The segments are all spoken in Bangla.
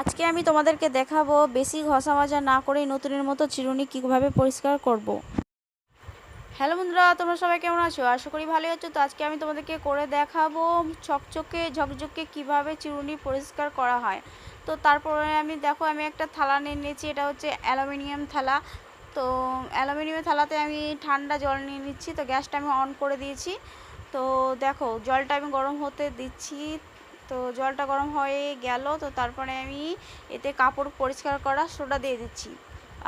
আজকে আমি তোমাদেরকে দেখাবো বেশি ঘষা মাজা না করেই নতুনের মতো চিরুনি কীভাবে পরিষ্কার করব। হ্যালো বন্ধুরা, তোমরা সবাই কেমন আছো? আশা করি ভালোই আছো। তো আজকে আমি তোমাদেরকে করে দেখাবো চকচকে, ঝকঝকে কীভাবে চিরুনি পরিষ্কার করা হয়। তো তারপরে আমি, দেখো, আমি একটা থালা নিয়ে নিয়েছি। এটা হচ্ছে অ্যালুমিনিয়াম থালা। তো অ্যালুমিনিয়াম থালাতে আমি ঠান্ডা জল নিয়ে নিচ্ছি। তো গ্যাসটা আমি অন করে দিয়েছি। তো দেখো, জলটা আমি গরম হতে দিচ্ছি। তো জলটা গরম হয়ে গেল, তো তারপরে আমি এতে কাপড় পরিষ্কার করা সোডা দিয়ে দিচ্ছি।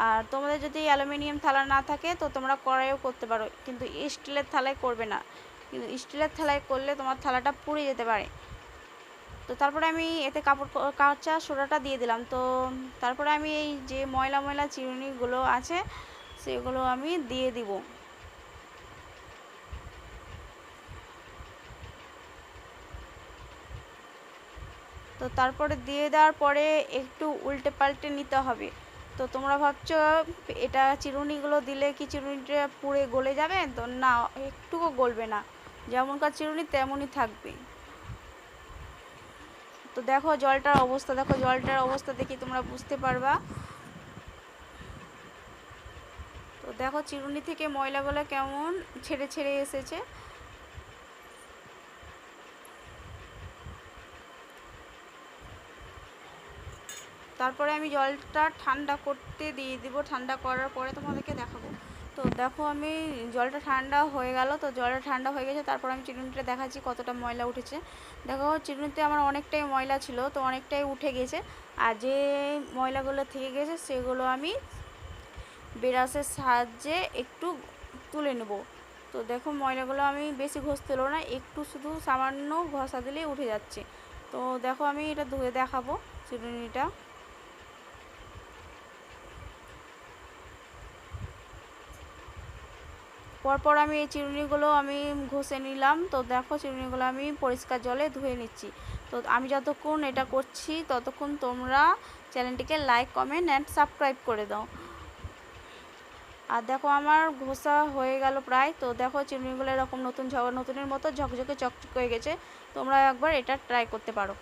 আর তোমাদের যদি অ্যালুমিনিয়াম থালা না থাকে, তো তোমরা কড়াইও করতে পারো, কিন্তু স্টিলের থালায় করবে না। কিন্তু স্টিলের থালায় করলে তোমার থালাটা পুড়ে যেতে পারে। তো তারপরে আমি এতে কাপড় কাঁচা সোডাটা দিয়ে দিলাম। তো তারপরে আমি এই যে ময়লা ময়লা চিরুনিগুলো আছে, সেগুলো আমি দিয়ে দিব। তো তারপরে দিয়ে দেওয়ার পরে একটু উল্টে পাল্টে নিতে হবে। তো তোমরা ভাবছ, এটা চিরুনিগুলো দিলে কি চিরুনিটা পুড়ে গলে যাবে? তো না, একটুকু গলবে না। যেমনকার চিরুনি, তেমনই থাকবে। তো দেখো জলটার অবস্থা, দেখো জলটার অবস্থা দেখি তোমরা বুঝতে পারবা। তো দেখো চিরুনি থেকে ময়লাগুলো কেমন ছেড়ে ছেড়ে এসেছে। তারপরে আমি জলটা ঠান্ডা করতে দিয়ে দিব। ঠান্ডা করার পরে তোমাদেরকে দেখাবো। তো দেখো আমি জলটা ঠান্ডা হয়ে গেল। তো জলটা ঠান্ডা হয়ে গেছে, তারপর আমি চিরুনিটা দেখাচ্ছি কতটা ময়লা উঠেছে। দেখো, চিরুনিতে আমার অনেকটাই ময়লা ছিল, তো অনেকটাই উঠে গেছে। আর যে ময়লাগুলো থেকে গেছে, সেগুলো আমি ব্রাশের সাহায্যে একটু তুলে নেব। তো দেখো, ময়লাগুলো আমি বেশি ঘষতে না, একটু শুধু সামান্য ঘষা দিলেই উঠে যাচ্ছে। তো দেখো, আমি এটা ধুয়ে দেখাবো চিরুনিটা। পরপর আমি এই চিরুনিগুলো আমি ঘষে নিলাম। তো দেখো চিরুনিগুলো আমি পরিষ্কার জলে ধুয়ে নিচ্ছি। তো আমি যতক্ষণ এটা করছি, ততক্ষণ তোমরা চ্যানেলটিকে লাইক কমেন্ট অ্যান্ড সাবস্ক্রাইব করে দাও। আর দেখো আমার ঘষা হয়ে গেল প্রায়। তো দেখো চিরুনিগুলো এরকম নতুন নতুনের মতো ঝকঝকে চকচক হয়ে গেছে। তোমরা একবার এটা ট্রাই করতে পারো।